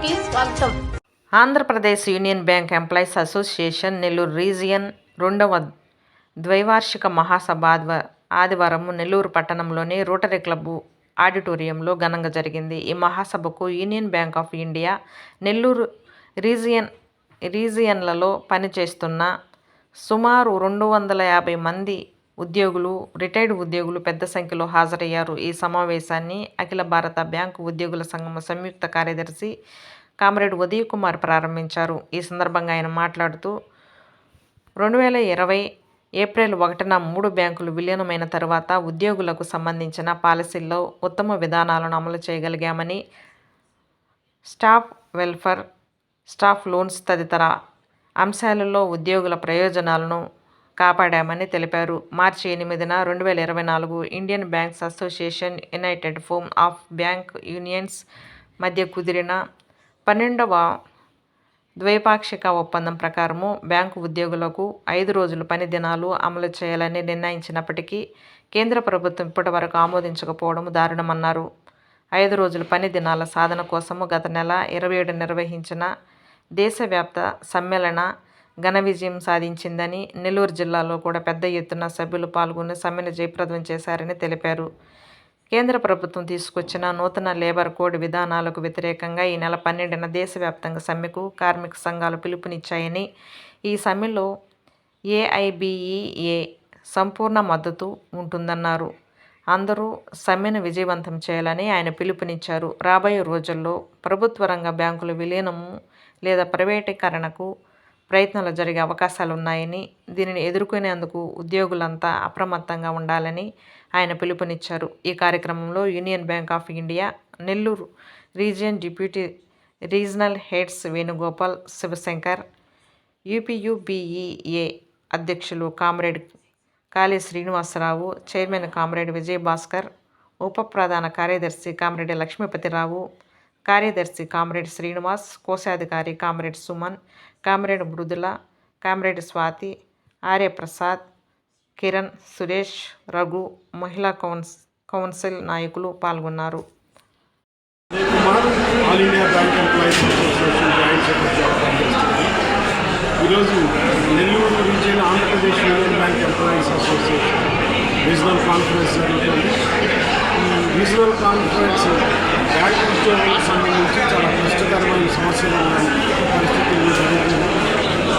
న్యూస్కి స్వాగతం. Andhra Pradesh union bank employees association Nellore region రెండవ ద్వైవార్షిక మహాసభ ఆదివ- ఆదివారం నెల్లూరు పట్టణంలోని రోటరీ క్లబ్ ఆడిటోరియంలో ఘనంగా జరిగింది. ఈ మహాసభకు union bank of India Nellore region రీజియన్లలో పనిచేస్తున్న సుమారు రెండు వందల యాభై మంది ఉద్యోగులు రిటైర్డ్ ఉద్యోగులు పెద్ద సంఖ్యలో హాజరయ్యారు. ఈ సమావేశాన్ని అఖిల భారత బ్యాంకు ఉద్యోగుల సంఘం సంయుక్త కార్యదర్శి కామరేడ్ ఉదయ్ కుమార్ ప్రారంభించారు. ఈ సందర్భంగా ఆయన మాట్లాడుతూ రెండు వేల ఇరవై ఏప్రిల్ ఒకటిన మూడు బ్యాంకులు విలీనమైన తర్వాత ఉద్యోగులకు సంబంధించిన పాలసీల్లో ఉత్తమ విధానాలను అమలు చేయగలిగామని స్టాఫ్ వెల్ఫేర్ స్టాఫ్ లోన్స్ తదితర అంశాలలో ఉద్యోగుల ప్రయోజనాలను కాపాడామని తెలిపారు. మార్చి ఎనిమిదిన రెండు వేల ఇరవై నాలుగు Indian banks association united forum of bank unions మధ్య కుదిరిన పన్నెండవ ద్వైపాక్షిక ఒప్పందం ప్రకారము బ్యాంకు ఉద్యోగులకు ఐదు రోజులు పని దినాలు అమలు చేయాలని నిర్ణయించినప్పటికీ కేంద్ర ప్రభుత్వం ఇప్పటివరకు ఆమోదించకపోవడం దారుణమన్నారు. ఐదు రోజుల పని దినాల సాధన కోసము గత నెల ఇరవై ఏడు నిర్వహించిన దేశవ్యాప్త సమ్మేళన ఘన విజయం సాధించిందని నెల్లూరు జిల్లాలో కూడా పెద్ద ఎత్తున సభ్యులు పాల్గొని సమ్మెను జయప్రదం చేశారని తెలిపారు. కేంద్ర ప్రభుత్వం తీసుకొచ్చిన నూతన లేబర్ కోడ్ విధానాలకు వ్యతిరేకంగా ఈ నెల పన్నెండున దేశవ్యాప్తంగా సమ్మెకు కార్మిక సంఘాలు పిలుపునిచ్చాయని ఈ సమ్మెలో ఏఐబిఈఏ సంపూర్ణ మద్దతు ఉంటుందన్నారు. అందరూ సమ్మెను విజయవంతం చేయాలని ఆయన పిలుపునిచ్చారు. రాబోయే రోజుల్లో ప్రభుత్వ రంగ బ్యాంకుల విలీనము లేదా ప్రైవేటీకరణకు ప్రయత్నాలు జరిగే అవకాశాలు ఉన్నాయని దీనిని ఎదుర్కొనేందుకు ఉద్యోగులంతా అప్రమత్తంగా ఉండాలని ఆయన పిలుపునిచ్చారు. ఈ కార్యక్రమంలో union bank of India Nellore region deputy regional heads Venugopal Sivashankar UPUBEA అధ్యక్షులు comrade Kali Srinivasarao chairman comrade Vijayabhaskar ఉప ప్రధాన కార్యదర్శి కామ్రేడ్ లక్ష్మీపతిరావు కార్యదర్శి కామ్రేడ్ శ్రీనివాస్ కోశాధికారి comrade Suman comrade Mrudula comrade Swathi Aryaprasad Kiran Suresh Raghu మహిళా కౌన్స్ కౌన్సిల్ నాయకులు పాల్గొన్నారు. ఈరోజు Nellore region Andhra Pradesh union bank employees association regional conference జరుగుతుంది విజువల్ కాన్ఫరెన్స్ బ్యాంక్ ఉద్యోగులకు సంబంధించి చాలా కష్టకరమైన సమస్యలు ఉన్నాయి. పరిస్థితులు జరుగుతుంది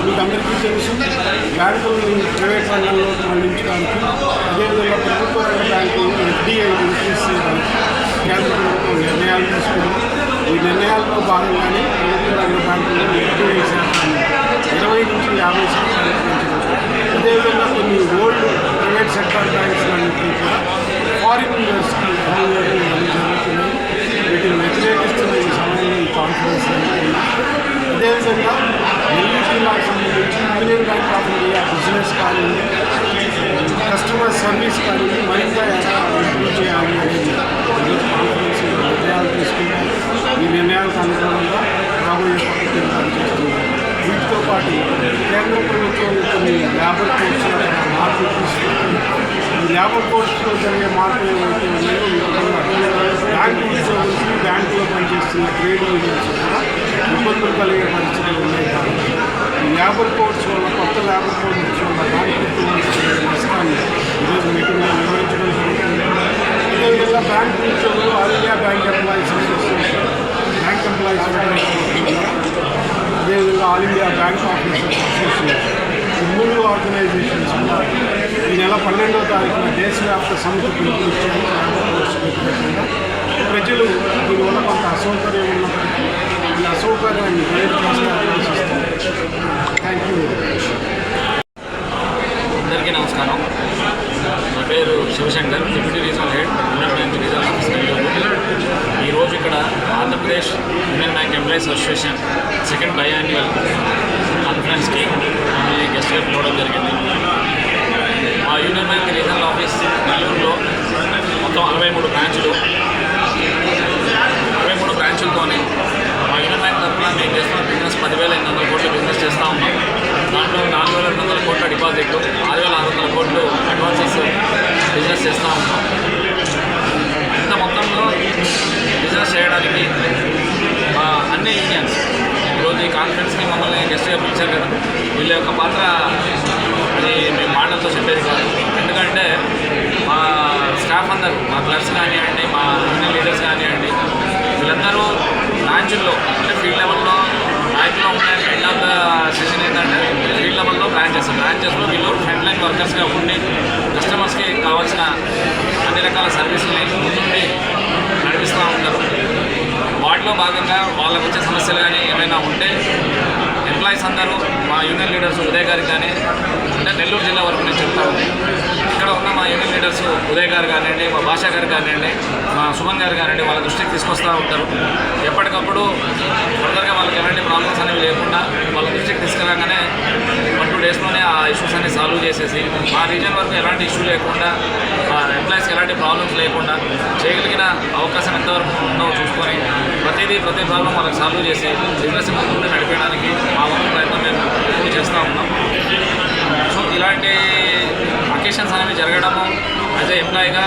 మీకు అందరికీ తెలుసు బ్యాంకులను ప్రైవేట్ రంగంలోకి మళ్ళించడానికి అదేవిధంగా ప్రభుత్వ రంగ బ్యాంకులను ఎఫ్డీఐ ఇంక్రీజ్ చేయడానికి కేంద్ర ప్రభుత్వం నిర్ణయాలు తీసుకుంది ఈ నిర్ణయాల్లో భాగంగానే ప్రభుత్వ రంగ బ్యాంకులను ఎఫ్డీఐ శాతాన్ని ఇరవై నుంచి యాభై శాతానికి పెంచడం అదేవిధంగా కొన్ని ఓల్డ్ ప్రైవేట్ సెక్టర్ బ్యాంక్స్ అన్నింటినీ కూడా ఫారిన్ ఇన్వెస్ట్కి జరుగుతున్నాయి వీటిని వ్యతిరేకిస్తున్న ఈ సమయంలో ఈ కాన్ఫరెన్స్ జరుగుతుంది అదేవిధంగా నెల్లూరు జిల్లాకు సంబంధించి union bank of India business కానివ్వండి కస్టమర్ సర్వీస్ కానీ మరింత అభివృద్ధి చేయాలి అనేది ఈరోజు కాన్ఫరెన్స్ నిర్ణయాలు తీసుకున్నాం ఈ నిర్ణయాలకు అనుగుణంగా రాబోయే పద్ధతులు పనిచేస్తున్నాం వీటితో పాటు కేంద్ర ప్రభుత్వం కొన్ని లేబర్ కోర్సుల మార్పులు తీసుకుంటుంది. ఈ లేబర్ కోర్సులో జరిగే మార్పులు ఏవైతే ఉన్నాయో బ్యాంకు ఉద్యోగులకి బ్యాంకులో పనిచేస్తున్న ట్రేడ్ యూనియన్స్ కూడా ఇబ్బందులు కలిగే పరిస్థితులు ఉన్నాయి కాబట్టి ఈ లేబర్ కోర్స్ వల్ల కొత్త లేబర్ కోర్స్ వల్ల బ్యాంకు ఈరోజు మీటింగ్లో నిర్వహించడం జరుగుతుంది అదేవిధంగా బ్యాంక్ ఉద్యోగులు all India bank employees association bank employees అదేవిధంగా all India bank officers association ఈ మూడు ఆర్గనైజేషన్స్ ఈ నెల పన్నెండవ తారీఖున దేశవ్యాప్త సమితి పిలుపునిచ్చారు. పేరు Sivashankar deputy regional head union bank regional office ఈరోజు ఇక్కడ Andhra Pradesh union bank employees association second biannual కాన్ఫరెన్స్కి మమ్మల్ని గెస్ట్గా పిలవడం జరిగింది. మా యూనియన్ బ్యాంక్ రీజనల్ ఆఫీస్ నెల్లూరులో మొత్తం అరవై మూడు బ్రాంచ్లు. అరవై మూడు బ్రాంచులతోనే మా యూనియన్ బ్యాంక్ తరఫున మేము చేస్తున్న బిజినెస్ పదివేల ఎనిమిది వేల రెండు వందల కోట్ల డిపాజిట్లు ఆరు వేల ఆరు వందల కోట్లు అడ్వాన్సెస్ బిజినెస్ చేస్తూ ఉన్నాం. ఇంత మొత్తంలో బిజినెస్ చేయడానికి అన్ని యూనియన్స్ ఈరోజు ఈ కాన్ఫరెన్స్కి మమ్మల్ని గెస్ట్గా పిలిచారు కదా వీళ్ళ యొక్క పాత్ర అది మేము మాటలతో చెప్పేది కాదు. ఎందుకంటే మా స్టాఫ్ అందరూ మా క్లర్స్ కానివ్వండి మా యూనియన్ లీడర్స్ కానివ్వండి వీళ్ళందరూ బ్రాంచుల్లో అంటే ఫీల్డ్ లెవెల్లో నాయకులు ఉన్న ఎండ్ ఆఫ్ ద సెషన్ ఏంటంటే ఫీల్డ్ లెవెల్లో బ్రాంచెస్లో వీళ్ళు ఫ్రంట్ లైన్ వర్కర్స్గా ఉండి కస్టమర్స్కి కావాల్సిన అన్ని రకాల సర్వీసుల్ని ముందుండి నడిపిస్తూ ఉంటారు వాటిలో భాగంగా వాళ్ళకు వచ్చే సమస్యలు కానీ ఏమైనా ఉంటే ఎంప్లాయీస్ అందరూ మా యూనియన్ లీడర్స్ ఉదయ్ గారికి కానీ అంటే నెల్లూరు జిల్లా వరకు నేను చెప్తా ఉంది ఇక్కడ ఉన్న మా యూనియన్ లీడర్స్ ఉదయ్ గారు కానివ్వండి మా భాషా గారు కానివ్వండి మా సుమన్ గారు కానివ్వండి వాళ్ళ దృష్టికి తీసుకొస్తూ ఉంటారు. ఎప్పటికప్పుడు ఫర్దర్గా వాళ్ళకి ఎలాంటి ప్రాబ్లమ్స్ అనేవి లేకుండా వాళ్ళ దృష్టికి తీసుకురాగానే డేస్లోనే ఆ ఇష్యూస్ అన్ని సాల్వ్ చేసేసి మా రీజన్ వరకు ఎలాంటి ఇష్యూ లేకుండా మా ఎంప్లాయీస్కి ఎలాంటి ప్రాబ్లమ్స్ లేకుండా చేయగలిగిన అవకాశం ఎంతవరకు ఉందో చూసుకొని ప్రతిదీ ప్రతి ప్రాబ్లం వాళ్ళకి సాల్వ్ చేసి బిజినెస్ ముందు నడిపేయడానికి మా వంతు ప్రయత్నం మేము ఎప్పుడు చేస్తూ ఉన్నాం. సో ఇలాంటి అకేషన్స్ అనేవి జరగడము యాజ్ ఏ ఎంప్లాయీగా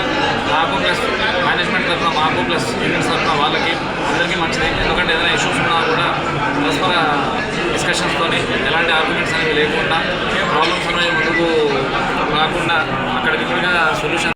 నాకు ప్లస్ మేనేజ్మెంట్ తరఫున మాకు ప్లస్ యూనియన్స్ తరఫున వాళ్ళకి అందరికీ మంచిది. ఎందుకంటే ఏదైనా ఇష్యూస్ ఉన్నా కూడా పరస్పర డిస్కషన్స్తో ఎలాంటి ఆర్గ్యుమెంట్స్ అనేవి లేకుండా ప్రాబ్లమ్స్ అనేవి ముందుకు రాకుండా అక్కడికి సొల్యూషన్